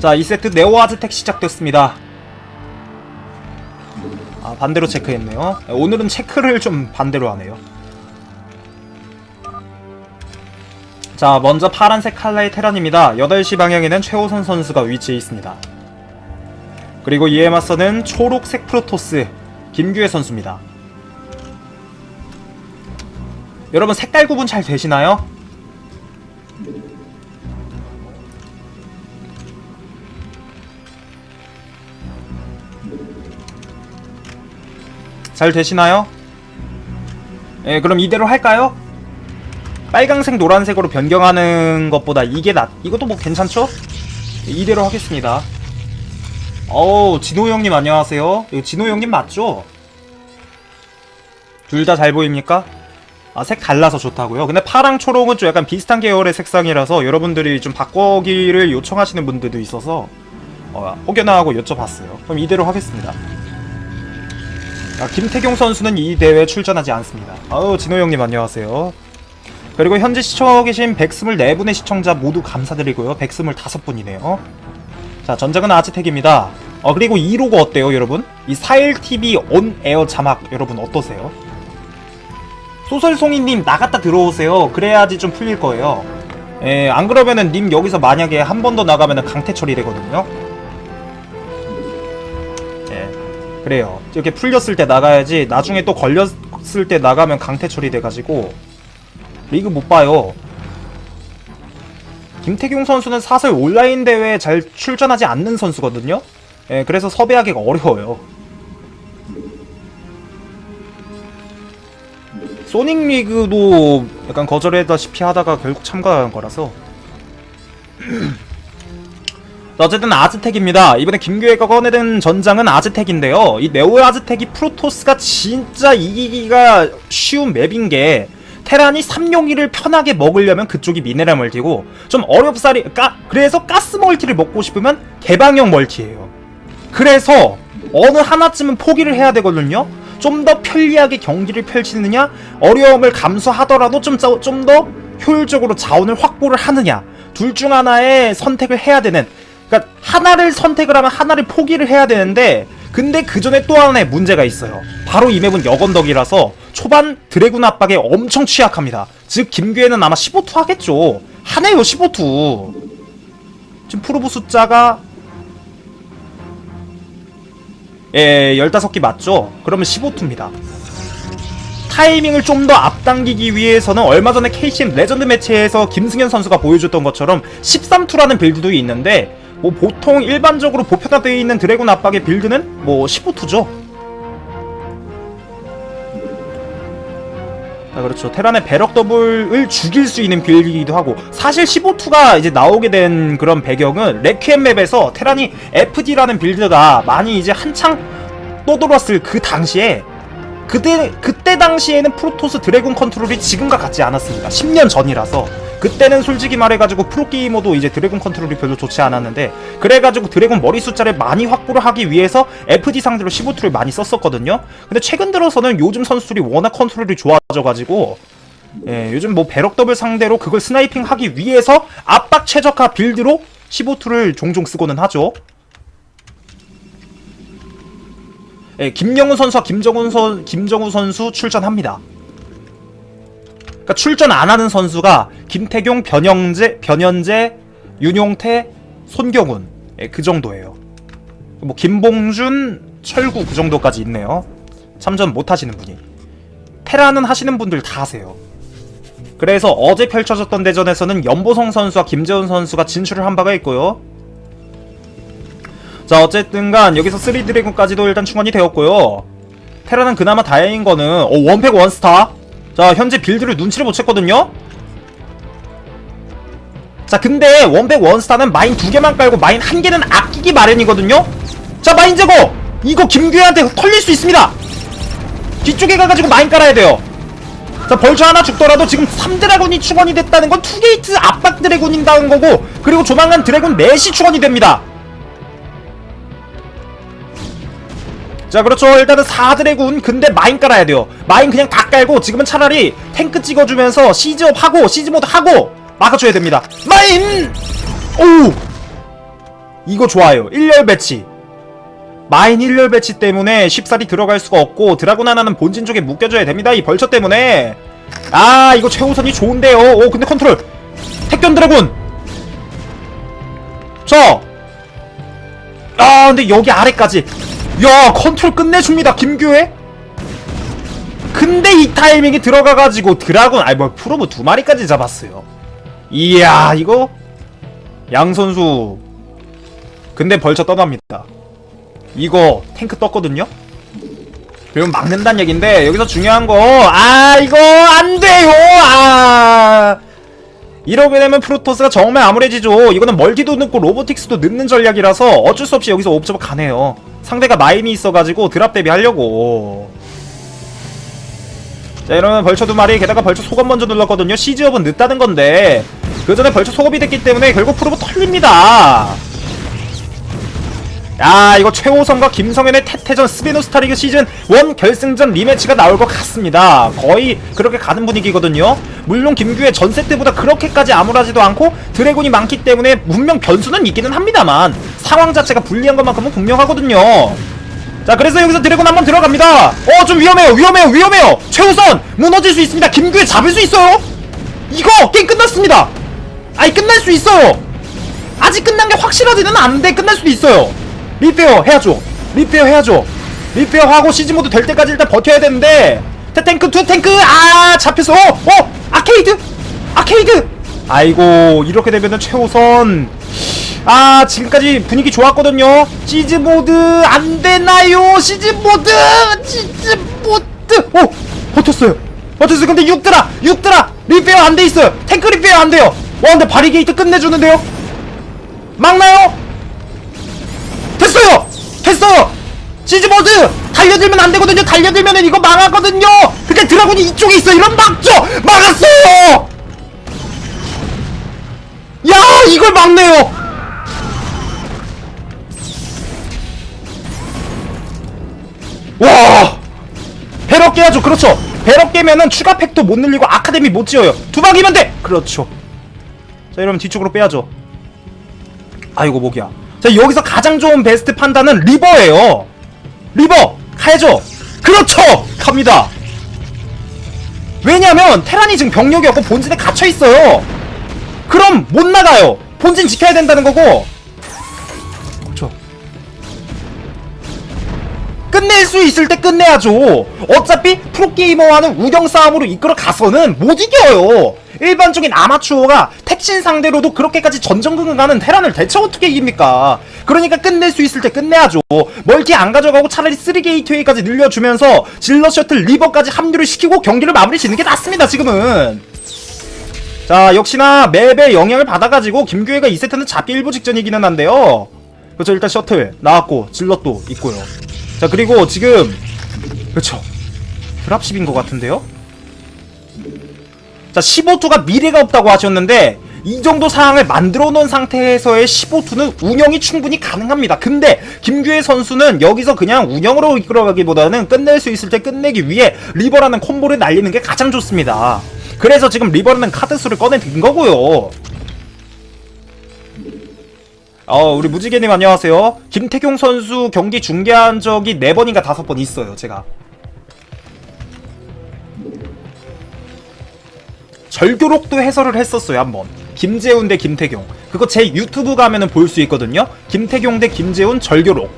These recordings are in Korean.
자, 2세트 네오 아즈텍 시작됐습니다. 아, 반대로 체크했네요. 오늘은 체크를 좀 반대로 하네요. 자, 먼저 파란색 칼라의 테란입니다. 8시 방향에는 최호선 선수가 위치해 있습니다. 그리고 이에 맞서는 초록색 프로토스 김규혜 선수입니다. 여러분 색깔 구분 잘 되시나요? 잘 되시나요? 예, 그럼 이대로 할까요? 빨강색 노란색으로 변경하는 것보다 이게 낫 이것도 뭐 괜찮죠? 이대로 하겠습니다 어우 진호 형님 안녕하세요 이거 진호 형님 맞죠? 둘 다 잘 보입니까? 아 색 달라서 좋다고요? 근데 파랑 초록은 좀 약간 비슷한 계열의 색상이라서 여러분들이 좀 바꾸기를 요청하시는 분들도 있어서 어, 혹여나 하고 여쭤봤어요 그럼 이대로 하겠습니다 아, 김태경 선수는 이 대회에 출전하지 않습니다 아우 진호 형님 안녕하세요 그리고 현재 시청하고 계신 124분의 시청자 모두 감사드리고요. 125분이네요. 자, 전작은 아즈텍입니다. 어, 그리고 이 로고 어때요, 여러분? 이 41TV 온 에어 자막 여러분 어떠세요? 소설송이님 나갔다 들어오세요. 그래야지 좀 풀릴 거예요. 예, 안 그러면은 님 여기서 만약에 한 번 더 나가면은 강퇴 처리되거든요. 그래요. 이렇게 풀렸을 때 나가야지 나중에 또 걸렸을 때 나가면 강퇴 처리돼가지고 리그 못 봐요. 김태경 선수는 사설 온라인 대회에 잘 출전하지 않는 선수거든요. 예, 그래서 섭외하기가 어려워요. 소닉 리그도 약간 거절했다시피 하다가 결국 참가한 거라서. 자, 어쨌든 아즈텍입니다. 이번에 김규혜가 꺼내든 전장은 아즈텍인데요. 이 네오 아즈텍이 프로토스가 진짜 이기기가 쉬운 맵인 게 테란이 삼용이를 편하게 먹으려면 그쪽이 미네랄 멀티고 좀 어렵사리 까 그래서 가스 멀티를 먹고 싶으면 개방형 멀티예요. 그래서 어느 하나쯤은 포기를 해야 되거든요. 좀 더 편리하게 경기를 펼치느냐 어려움을 감수하더라도 좀좀더 효율적으로 자원을 확보를 하느냐 둘 중 하나의 선택을 해야 되는 하나를 선택을 하면 하나를 포기를 해야 되는데 근데 그 전에 또 하나의 문제가 있어요. 바로 이 맵은 여건덕이라서 초반 드래곤 압박에 엄청 취약합니다. 즉 김규혜는 아마 15투 하겠죠. 하네요 15투. 지금 프로브 숫자가 예 15기 맞죠? 그러면 15투입니다. 타이밍을 좀 더 앞당기기 위해서는 얼마 전에 KCM 레전드 매치에서 김승현 선수가 보여줬던 것처럼 13투라는 빌드도 있는데 뭐 보통 일반적으로 보편화되어 있는 드래곤 압박의 빌드는 뭐 15투죠. 아, 그렇죠. 테란의 배럭 더블을 죽일 수 있는 빌드이기도 하고 사실 15투가 이제 나오게 된 그런 배경은 레퀴엠 맵에서 테란이 FD라는 빌드가 많이 이제 한창 떠돌았을 그 당시에 그때 그때 당시에는 프로토스 드래곤 컨트롤이 지금과 같지 않았습니다. 10년 전이라서 그때는 솔직히 말해가지고 프로게이머도 이제 드래곤 컨트롤이 별로 좋지 않았는데 그래가지고 드래곤 머리 숫자를 많이 확보를 하기 위해서 FD 상대로 15투를 많이 썼었거든요. 근데 최근 들어서는 요즘 선수들이 워낙 컨트롤이 좋아져가지고 예, 요즘 뭐 배럭 더블 상대로 그걸 스나이핑 하기 위해서 압박 최적화 빌드로 15투를 종종 쓰고는 하죠. 예, 김영우 선수와 김정훈 선 김정우 선수 출전합니다. 그러니까 출전 안 하는 선수가 김태경, 변영재, 변현재, 윤용태, 손경훈 예, 그 정도예요. 뭐 김봉준, 철구 그 정도까지 있네요. 참전 못 하시는 분이. 테라는 하시는 분들 다 하세요. 그래서 어제 펼쳐졌던 대전에서는 연보성 선수와 김재훈 선수가 진출을 한 바가 있고요. 자 어쨌든간 여기서 3드래곤까지도 일단 충원이 되었고요 테라는 그나마 다행인 거는 어 원팩 원스타 자 현재 빌드를 눈치를 못 챘거든요. 자 근데 원팩 원스타는 마인 두 개만 깔고 마인 한 개는 아끼기 마련이거든요. 자 마인 제거! 이거 김규현한테 털릴 수 있습니다! 뒤쪽에 가가지고 마인 깔아야 돼요. 자 벌처 하나 죽더라도 지금 3드래곤이 충원이 됐다는 건 투게이트 압박 드래곤인다는 거고 그리고 조만간 드래곤 넷이 충원이 됩니다 자 그렇죠. 일단은 4드래군 근데 마인 깔아야 돼요. 마인 그냥 다 깔고 지금은 차라리 탱크 찍어주면서 시즈업 하고 시즈모드 하고 막아줘야 됩니다. 마인! 오 이거 좋아요. 1열 배치. 마인 1열 배치 때문에 쉽사리 들어갈 수가 없고 드라군 하나는 본진 쪽에 묶여줘야 됩니다 이 벌처 때문에. 아 이거 최우선이 좋은데요. 오 근데 컨트롤. 택견 드라군 저! 아 근데 여기 아래까지 야 컨트롤 끝내줍니다 김규혜. 근데 이 타이밍이 들어가가지고 드라군 아니 뭐 프로브 두 마리까지 잡았어요. 이야 이거? 양 선수. 근데 벌쳐 떠납니다. 이거 탱크 떴거든요? 그리고 막는다는 얘긴데 여기서 중요한 거 아 이거 안 돼요! 아! 이러게 되면 프로토스가 정말 암울해지죠. 이거는 멀티도 늦고 로보틱스도 늦는 전략이라서 어쩔 수 없이 여기서 옵저버 가네요 상대가 마인이 있어가지고 드랍 대비하려고. 자 이러면 벌처 두 마리 게다가 벌처 속업 먼저 눌렀거든요. 시즈업은 늦다는 건데 그 전에 벌처 속업이 됐기 때문에 결국 프로브 털립니다 야 이거 최호성과 김성현의 태태전 스피노스타리그 시즌 1 결승전 리매치가 나올 것 같습니다. 거의 그렇게 가는 분위기거든요. 물론 김규의 전 세트보다 그렇게까지 암울하지도 않고 드래곤이 많기 때문에 분명 변수는 있기는 합니다만 상황 자체가 불리한 것만큼은 분명하거든요. 자 그래서 여기서 드래곤 한번 들어갑니다. 어 좀 위험해요. 위험해요. 위험해요. 최우선 무너질 수 있습니다. 김규에 잡을 수 있어요. 이거 게임 끝났습니다. 아니 끝날 수 있어요. 아직 끝난 게 확실하지는 않은데 끝날 수도 있어요 리페어 해야죠. 리페어 해야죠. 리페어 하고 시즈모드 될 때까지 일단 버텨야 되는데 태탱크 투 탱크! 아 잡혔어. 어! 어! 아케이드! 아케이드! 아이고 이렇게 되면은 최우선. 아 지금까지 분위기 좋았거든요. 시즈모드 안되나요? 시즈모드! 시즈모드! 오 버텼어요. 버텼어요. 근데 6드라 6드라! 리페어 안돼 있어요. 탱크 리페어 안 돼요. 와 근데 바리게이트 끝내주는데요? 막나요 됐어요! 됐어요! 시즈모드! 달려들면 안 되거든요! 달려들면은 이거 망하거든요! 근데 드라군이 이쪽에 있어! 이런 막죠! 막았어요! 야! 이걸 막네요! 와! 배럭 깨야죠! 그렇죠! 배럭 깨면은 추가 팩도 못 늘리고 아카데미 못 지어요! 두 방이면 돼! 그렇죠. 자, 이러면 뒤쪽으로 빼야죠. 아이고, 목이야. 자 여기서 가장 좋은 베스트 판단은 리버예요. 리버 가야죠. 그렇죠! 갑니다. 왜냐면 테란이 지금 병력이 없고 본진에 갇혀있어요. 그럼 못 나가요. 본진 지켜야 된다는 거고. 그렇죠. 끝낼 수 있을 때 끝내야죠. 어차피 프로게이머와는 우정 싸움으로 이끌어 가서는 못 이겨요 일반적인 아마추어가 택신 상대로도 그렇게까지 전전긍긍 가는 테란을 대체 어떻게 이깁니까? 그러니까 끝낼 수 있을 때 끝내야죠. 멀티 안 가져가고 차라리 3게이트웨이까지 늘려주면서 질러 셔틀 리버까지 합류를 시키고 경기를 마무리 짓는 게 낫습니다, 지금은. 자, 역시나 맵에 영향을 받아가지고 김규혜가 2세트는 잡기 일부 직전이기는 한데요. 그렇죠, 일단 셔틀 나왔고 질럿도 있고요. 자, 그리고 지금 그렇죠. 드랍십인 것 같은데요? 자 15투가 미래가 없다고 하셨는데 이 정도 상황을 만들어 놓은 상태에서의 15투는 운영이 충분히 가능합니다. 근데 김규혜 선수는 여기서 그냥 운영으로 이끌어가기보다는 끝낼 수 있을 때 끝내기 위해 리버라는 콤보를 날리는 게 가장 좋습니다. 그래서 지금 리버라는 카드 수를 꺼내든 거고요. 어, 우리 무지개님 안녕하세요. 김태경 선수 경기 중계한 적이 4번인가 5번 있어요, 제가. 절교록도 해설을 했었어요 한번. 김재훈 대 김태경. 그거 제 유튜브 가면은 볼 수 있거든요. 김태경 대 김재훈 절교록.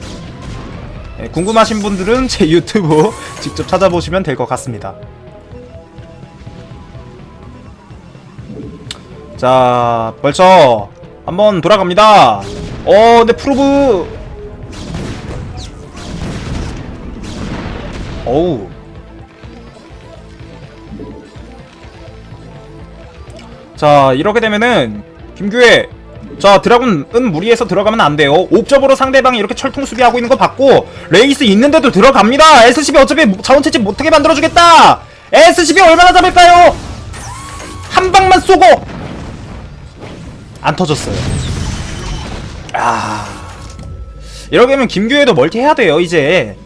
네, 궁금하신 분들은 제 유튜브 직접 찾아보시면 될 것 같습니다. 자 벌써 한번 돌아갑니다. 어 근데 프로브. 어우 자 이렇게 되면은 김규혜 자 드라군은 무리해서 들어가면 안 돼요. 옵저버로 상대방이 이렇게 철통 수비하고 있는 거 봤고 레이스 있는데도 들어갑니다. SCB 어차피 자원 채집 못하게 만들어주겠다! SCB 얼마나 잡을까요? 한 방만 쏘고! 안 터졌어요. 아. 이렇게 되면 김규혜도 멀티 해야 돼요 이제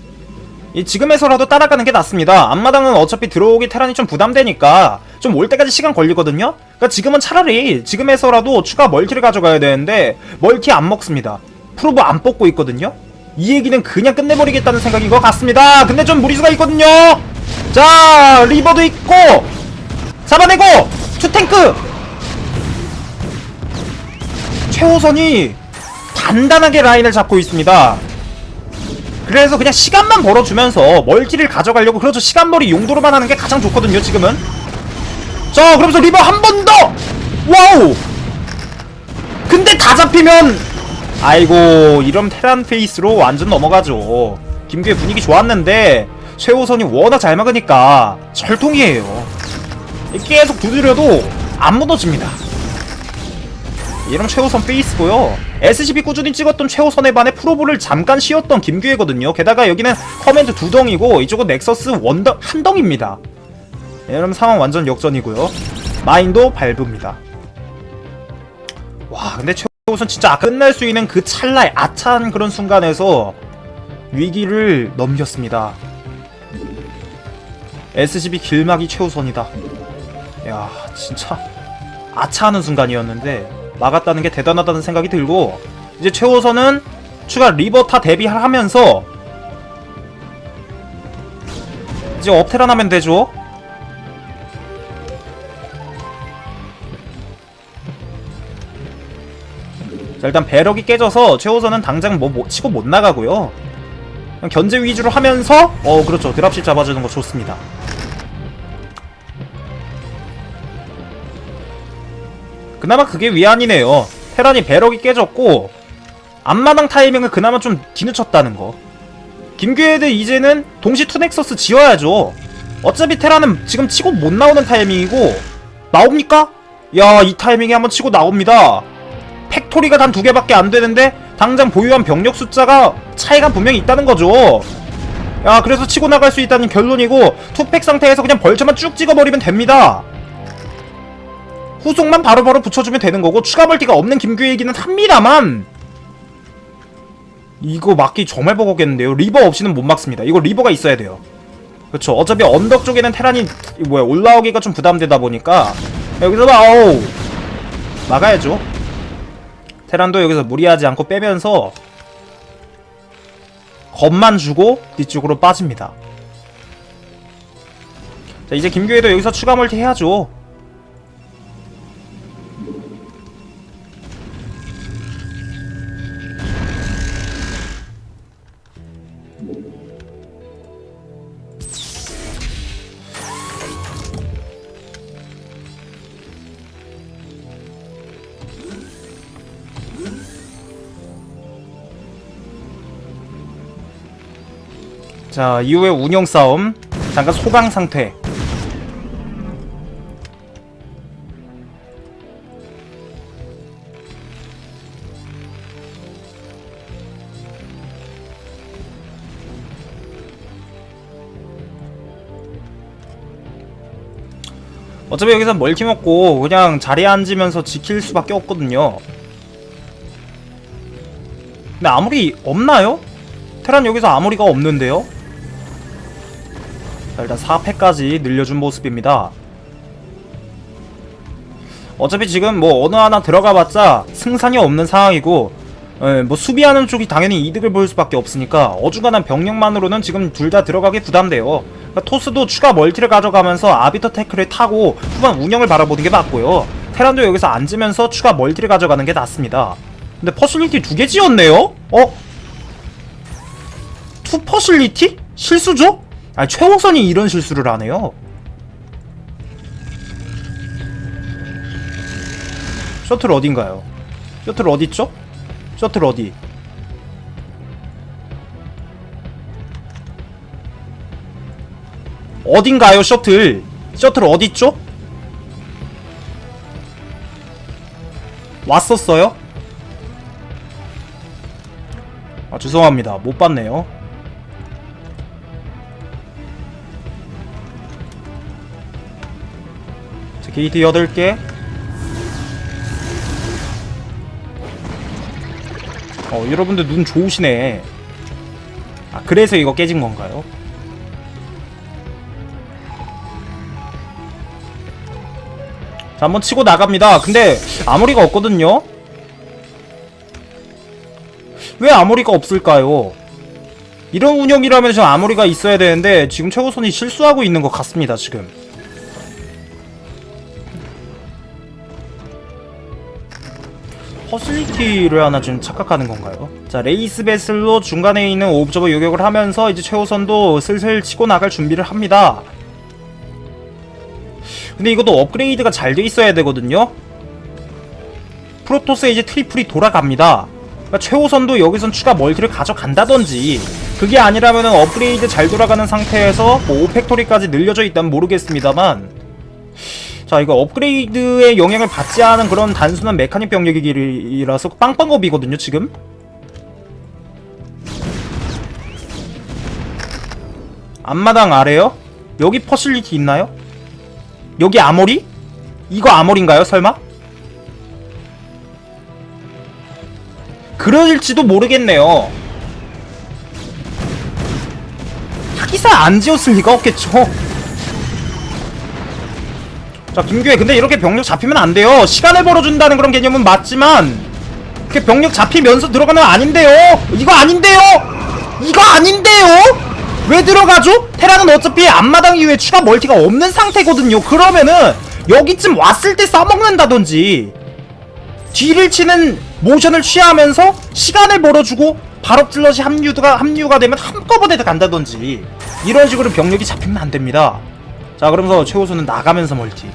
이 지금에서라도 따라가는 게 낫습니다. 앞마당은 어차피 들어오기 테란이 좀 부담되니까 좀 올 때까지 시간 걸리거든요. 그러니까 지금은 차라리 지금에서라도 추가 멀티를 가져가야 되는데 멀티 안 먹습니다. 프로브 안 뽑고 있거든요. 이 얘기는 그냥 끝내버리겠다는 생각인 것 같습니다. 근데 좀 무리수가 있거든요. 자 리버도 있고 잡아내고 투탱크 최호선이 단단하게 라인을 잡고 있습니다. 그래서 그냥 시간만 벌어주면서 멀티를 가져가려고 그렇죠. 시간벌이 용도로만 하는 게 가장 좋거든요 지금은. 자 그러면서 리버 한 번 더! 와우! 근데 다 잡히면 아이고 이런 테란 페이스로 완전 넘어가죠. 김규의 분위기 좋았는데 최호선이 워낙 잘 막으니까 절통이에요. 계속 두드려도 안 무너집니다 이런 최호선 페이스고요. SCB 꾸준히 찍었던 최호선에 반해 프로볼을 잠깐 쉬었던 김규혜거든요. 게다가 여기는 커맨드 두 덩이고 이쪽은 넥서스 원덩 한 덩입니다. 이런 상황 완전 역전이고요. 마인도 밟습니다. 와 근데 최호선 진짜 끝날 수 있는 그 찰나의 아차한 그런 순간에서 위기를 넘겼습니다. SCB 길막이 최우선이다. 야 진짜 아차하는 순간이었는데 막았다는 게 대단하다는 생각이 들고 이제 최호선은 추가 리버타 대비하면서 이제 업테란 하면 되죠. 자 일단 배럭이 깨져서 최호선은 당장 뭐, 뭐 치고 못 나가고요. 견제 위주로 하면서 어 그렇죠. 드랍십 잡아주는 거 좋습니다 그나마 그게 위안이네요. 테란이 배럭이 깨졌고 앞마당 타이밍을 그나마 좀 뒤늦혔다는 거. 김규혜도 이제는 동시 투넥서스 지어야죠. 어차피 테란은 지금 치고 못 나오는 타이밍이고 나옵니까? 야 이 타이밍에 한번 치고 나옵니다. 팩토리가 단 두 개밖에 안 되는데 당장 보유한 병력 숫자가 차이가 분명히 있다는 거죠. 야 그래서 치고 나갈 수 있다는 결론이고 투팩 상태에서 그냥 벌처만 쭉 찍어버리면 됩니다. 후속만 바로 바로 붙여주면 되는 거고 추가 멀티가 없는 김규혜이기는 합니다만 이거 막기 정말 버겁겠는데요. 리버 없이는 못 막습니다. 이거 리버가 있어야 돼요. 그렇죠 어차피 언덕 쪽에는 테란이 뭐야 올라오기가 좀 부담되다 보니까 여기서 아우! 막아야죠. 테란도 여기서 무리하지 않고 빼면서 겁만 주고 뒤쪽으로 빠집니다. 자 이제 김규혜도 여기서 추가 멀티 해야죠 자 이후에 운영 싸움 잠깐 소강 상태 어차피 여기서 멀티 먹고 그냥 자리에 앉으면서 지킬 수밖에 없거든요 근데 아무리 없나요? 테란 여기서 아무리가 없는데요? 자, 일단 4패까지 늘려준 모습입니다. 어차피 지금 뭐 어느 하나 들어가봤자 승산이 없는 상황이고 예, 뭐 수비하는 쪽이 당연히 이득을 볼 수밖에 없으니까 어중간한 병력만으로는 지금 둘 다 들어가기 부담돼요. 그러니까 토스도 추가 멀티를 가져가면서 아비터 태클을 타고 후반 운영을 바라보는 게 맞고요. 테란도 여기서 앉으면서 추가 멀티를 가져가는 게 낫습니다. 근데 퍼실리티 두 개 지었네요? 어? 투 퍼실리티? 실수죠? 아니 최호선이 이런 실수를 하네요. 셔틀 어딘가요? 셔틀 어딨죠? 셔틀 어디? 어딘가요 셔틀? 셔틀 어딨죠? 왔었어요? 아 죄송합니다 못 봤네요 게이트 8개 어 여러분들 눈 좋으시네 아 그래서 이거 깨진 건가요? 자 한번 치고 나갑니다 근데 아무리가 없거든요? 왜 아무리가 없을까요? 이런 운영이라면 저 아무리가 있어야 되는데 지금 최고손이 실수하고 있는 것 같습니다 지금 퍼실리티를 하나 좀 착각하는 건가요? 자 레이스 베슬로 중간에 있는 오브저버 요격을 하면서 이제 최우선도 슬슬 치고 나갈 준비를 합니다. 근데 이것도 업그레이드가 잘 돼 있어야 되거든요. 프로토스에 이제 트리플이 돌아갑니다. 그러니까 최우선도 여기선 추가 멀티를 가져간다든지 그게 아니라면 업그레이드 잘 돌아가는 상태에서 뭐 오팩토리까지 늘려져 있다면 모르겠습니다만 자 이거 업그레이드의 영향을 받지 않은 그런 단순한 메카닉 병력이라서 빵빵업이거든요 지금 앞마당 아래요? 여기 퍼실리티 있나요? 여기 아모리? 이거 아모리인가요 설마? 그럴지도 모르겠네요 하기사 안 지었을 리가 없겠죠 자 김규혜 근데 이렇게 병력 잡히면 안 돼요. 시간을 벌어준다는 그런 개념은 맞지만 이렇게 병력 잡히면서 들어가는 거 아닌데요. 이거 아닌데요. 이거 아닌데요. 왜 들어가죠? 테라는 어차피 앞마당 이후에 추가 멀티가 없는 상태거든요. 그러면은 여기쯤 왔을 때 싸먹는다든지 뒤를 치는 모션을 취하면서 시간을 벌어주고 발업 질럿이 합류가 합류가 되면 한꺼번에 다 간다든지 이런 식으로 병력이 잡히면 안 됩니다. 자 그러면서 최우수는 나가면서 멀티.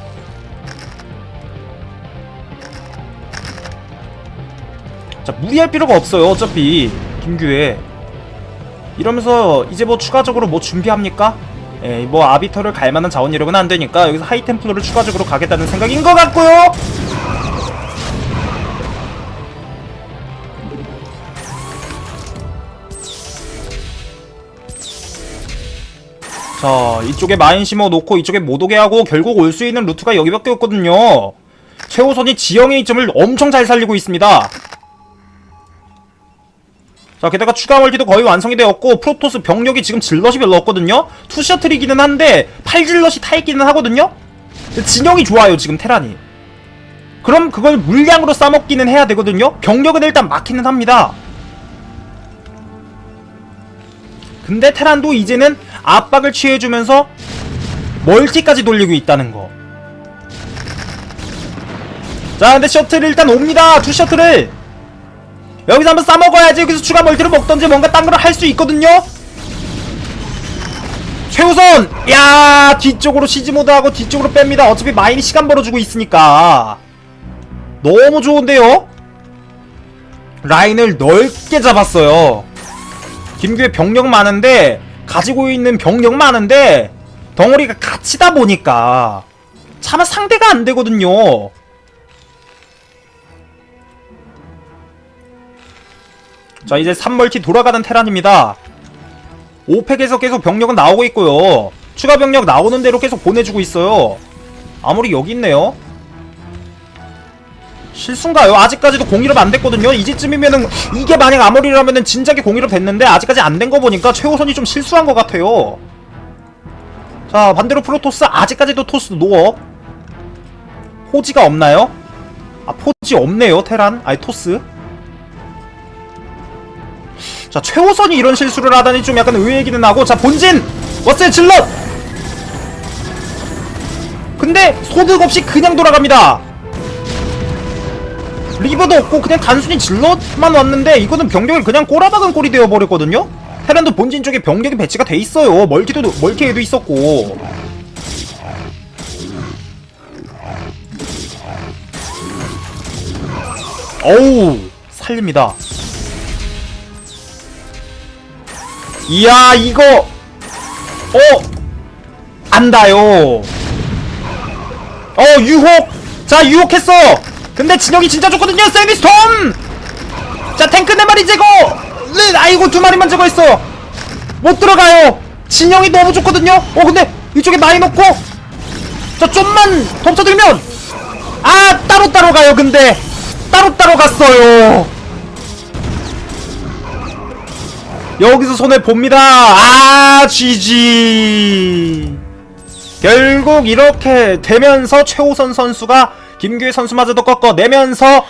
자 무리할 필요가 없어요. 어차피 김규혜 이러면서 이제 뭐 추가적으로 뭐 준비합니까? 예, 뭐 아비터를 갈 만한 자원 이력은 안 되니까 여기서 하이템플러를 추가적으로 가겠다는 생각인 것 같고요. 자 이쪽에 마인 심어 놓고 이쪽에 못 오게 하고 결국 올 수 있는 루트가 여기밖에 없거든요. 최호선이 지형의 이점을 엄청 잘 살리고 있습니다. 자 게다가 추가 멀티도 거의 완성이 되었고 프로토스 병력이 지금 질럿이 별로 없거든요. 투셔틀이기는 한데 팔질럿이 타있기는 하거든요. 진영이 좋아요 지금 테란이. 그럼 그걸 물량으로 싸먹기는 해야 되거든요. 병력은 일단 막히는 합니다 근데 테란도 이제는 압박을 취해주면서 멀티까지 돌리고 있다는 거. 자, 근데 셔틀 일단 옵니다. 두 셔틀을. 여기서 한번 싸먹어야지. 여기서 추가 멀티를 먹던지 뭔가 딴 걸 할 수 있거든요. 최우선! 야 뒤쪽으로 시즈모드하고 뒤쪽으로 뺍니다. 어차피 마인이 시간 벌어주고 있으니까. 너무 좋은데요? 라인을 넓게 잡았어요. 김규의 병력 많은데 가지고 있는 병력 많은데 덩어리가 갇히다 보니까 차마 상대가 안 되거든요. 자 이제 3멀티 돌아가는 테란입니다. 5팩에서 계속 병력은 나오고 있고요. 추가 병력 나오는 대로 계속 보내주고 있어요. 아무리 여기 있네요. 실수인가요? 아직까지도 공일업 안 됐거든요. 이제쯤이면은 이게 만약 아무리라면은 진작에 공일업 됐는데 아직까지 안 된 거 보니까 최호선이 좀 실수한 것 같아요. 자 반대로 프로토스 아직까지도 토스 노업 호지가 없나요? 아 포지 없네요 테란 아니 토스 자 최호선이 이런 실수를 하다니 좀 약간 의외이기는 하고 자 본진 왔어요 질럿 근데 소득 없이 그냥 돌아갑니다 리버도 없고 그냥 단순히 질럿만 왔는데 이거는 병력을 그냥 꼬라박은 꼴이 되어버렸거든요? 테란도 본진 쪽에 병력이 배치가 돼 있어요. 멀티도 멀티에도 있었고. 어우 살립니다. 이야 이거! 어? 안다요. 어 유혹! 자 유혹했어 근데 진영이 진짜 좋거든요 세미스톰! 자 탱크 네 마리 제거 네, 아이고 두 마리만 제거했어. 못 들어가요. 진영이 너무 좋거든요? 어 근데 이쪽에 많이 넣고 자 좀만 덮쳐들면 아 따로따로 가요 근데. 따로따로 갔어요. 여기서 손해 봅니다. 아 GG 결국 이렇게 되면서 최호선 선수가 김규희 선수마저도 꺾어 내면서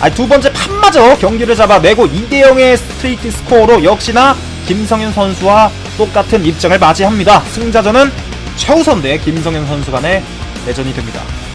아, 두 번째 판마저 경기를 잡아내고 2대0의 스트레이트 스코어로 역시나 김성현 선수와 똑같은 입장을 맞이합니다. 승자전은 최우선 대 김성현 선수 간의 대전이 됩니다.